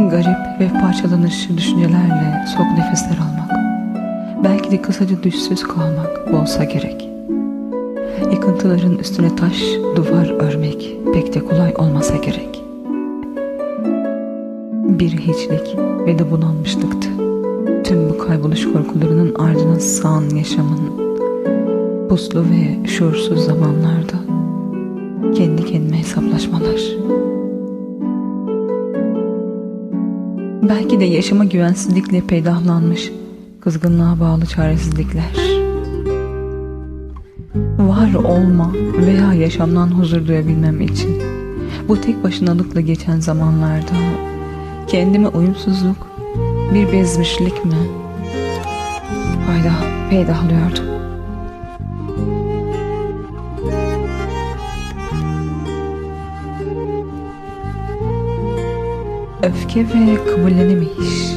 Garip ve parçalanışı düşüncelerle sok nefesler almak. Belki de kısaca düşsüz kalmak olsa gerek. Yıkıntıların üstüne taş, duvar örmek pek de kolay olmasa gerek. Bir hiçlik ve de bunalmışlıktı. Tüm bu kayboluş korkularının ardına sağan yaşamın puslu ve şuursuz zamanlarda kendi kendime hesaplaşmalar. Belki de yaşama güvensizlikle peydahlanmış, kızgınlığa bağlı çaresizlikler. Var olma veya yaşamdan huzur duyabilmem için bu tek başınalıkla geçen zamanlarda kendime uyumsuzluk, bir bezmişlik mi fayda peydahlıyordum. Öfke ve kabullenemeyiş,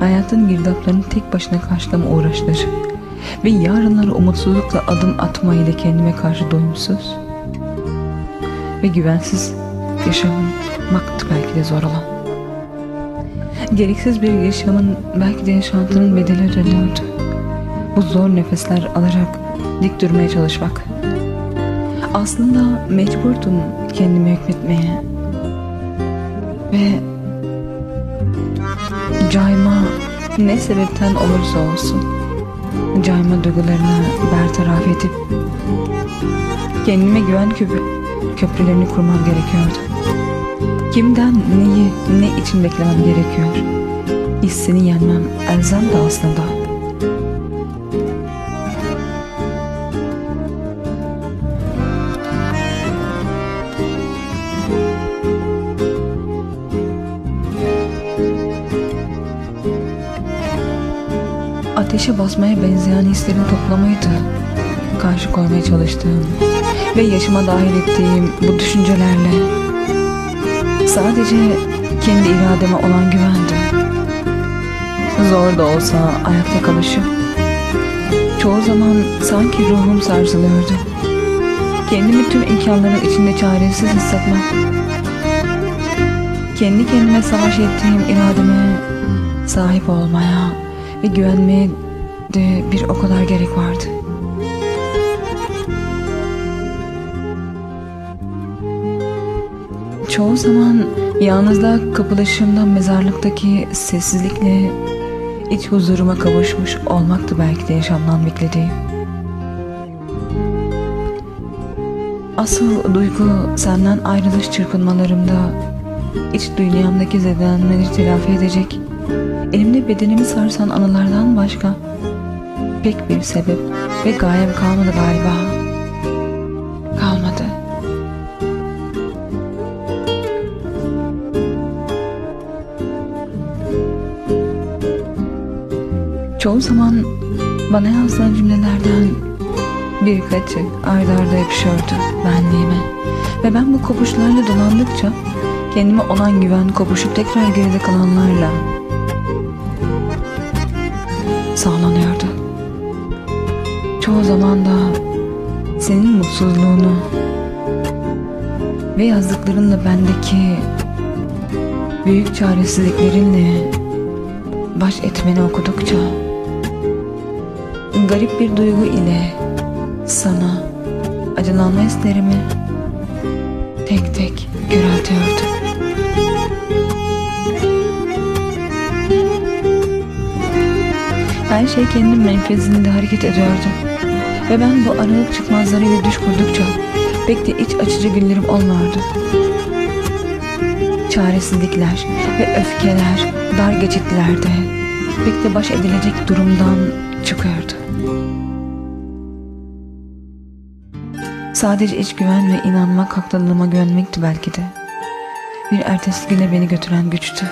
hayatın girdaplarını tek başına karşılama uğraşları ve yarınlara umutsuzlukla adım atma ile kendime karşı doyumsuz ve güvensiz yaşamaktı belki de zor olan. Gereksiz bir yaşamın belki de yaşantının bedeli ödeniyordu. Bu zor nefesler alarak dik durmaya çalışmak. Aslında mecburdum kendimi hükmetmeye ve ne sebepten olursa olsun cayma duygularını bertaraf edip kendime güven köprü, köprülerini kurmam gerekiyordu. Kimden neyi ne için beklemem gerekiyor? Hissini yenmem elzem de aslında. Ateşe basmaya benzeyen hislerin toplamaydı. Karşı koymaya çalıştığım ve yaşıma dahil ettiğim bu düşüncelerle sadece kendi irademe olan güvendi. Zor da olsa ayakta kalışım. Çoğu zaman sanki ruhum sarsılıyordu. Kendimi tüm imkanların içinde çaresiz hissetmem. Kendi kendime savaş ettiğim irademe sahip olmaya ve güvenmeye de bir o kadar gerek vardı. Çoğu zaman yalnızlığa kapılaşımda mezarlıktaki sessizlikle iç huzuruma kavuşmuş olmaktı belki de yaşamdan beklediğim. Asıl duygu senden ayrılış çırpınmalarımda iç dünyamdaki zedelenmeleri telafi edecek Elimde bedenimi sarsan anılardan başka pek bir sebep ve gayem kalmadı galiba. Kalmadı. Çoğu zaman bana yazılan cümlelerden birkaçı ardarda arda yapışıyordu benliğime. Ve ben bu kopuşlarla dolandıkça kendime olan güven kopuşup tekrar geride kalanlarla sağlanıyordu. Çoğu zaman da senin mutsuzluğunu ve yazdıklarınla bendeki büyük çaresizliklerinle baş etmeni okudukça garip bir duygu ile sana acılanma hislerimi tek tek köreltiyordum. Her şey kendi menfezinde hareket ediyordu. Ve ben bu aralık çıkmazlarıyla düş kurdukça pek de iç açıcı günlerim olmuyordu. Çaresizlikler ve öfkeler dar geçitlerde pek de baş edilecek durumdan çıkıyordu. Sadece iç güven ve inanmak haklılığıma güvenmekti belki de. Bir ertesi güne beni götüren güçtü.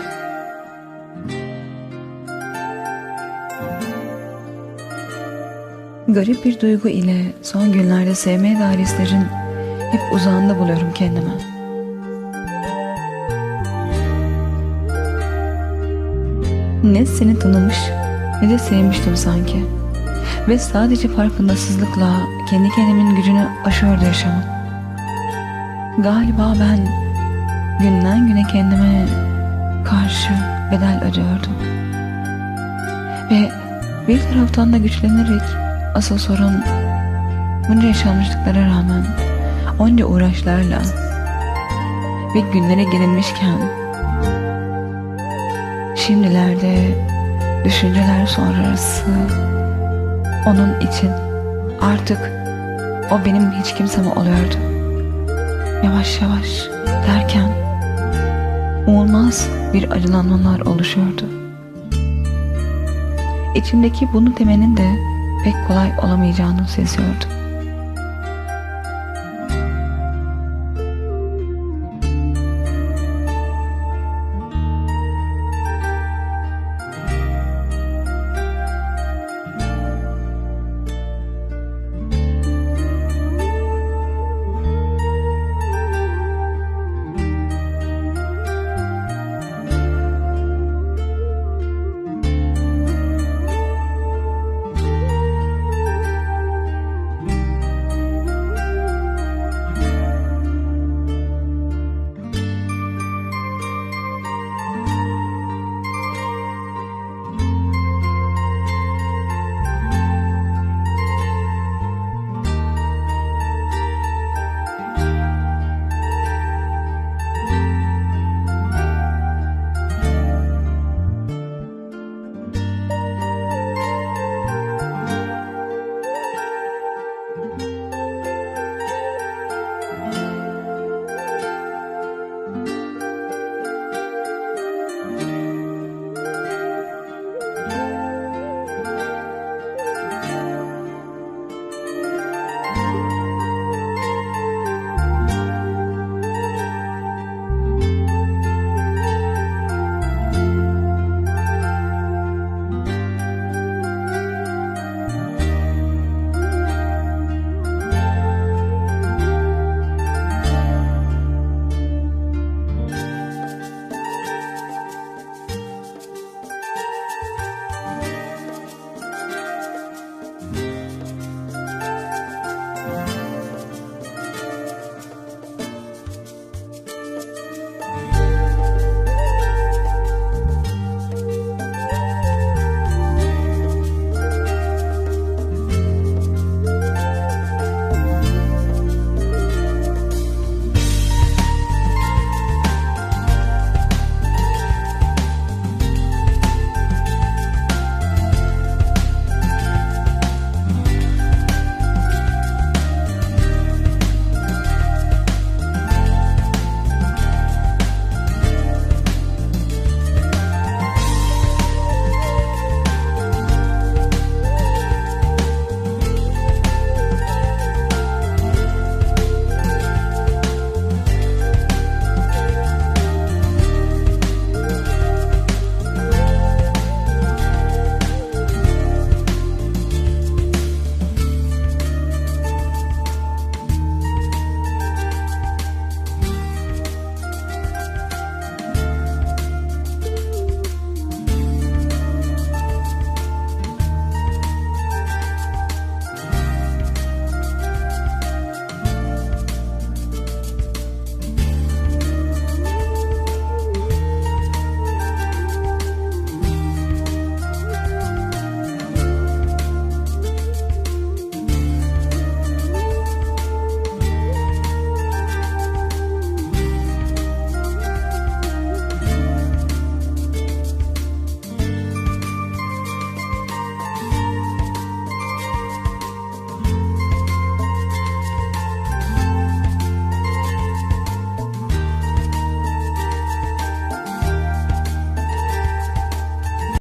Garip bir duygu ile son günlerde sevmeye dair hislerin hep uzağında buluyorum kendimi. Ne seni tanımış ne de sevmiştim sanki. Ve sadece farkındasızlıkla kendi kendimin gücünü aşıyordu yaşamım. Galiba ben günden güne kendime karşı bedel ödüyordum. Ve bir taraftan da güçlenerek asıl sorun bunca yaşanmışlıklara rağmen onca uğraşlarla ve günlere gelinmişken şimdilerde düşünceler sonrası onun için artık o benim hiç kimsem oluyordu. Yavaş yavaş derken umulmaz bir acılanmalar oluşuyordu. İçimdeki bunu demenin de pek kolay olamayacağını seziyordum.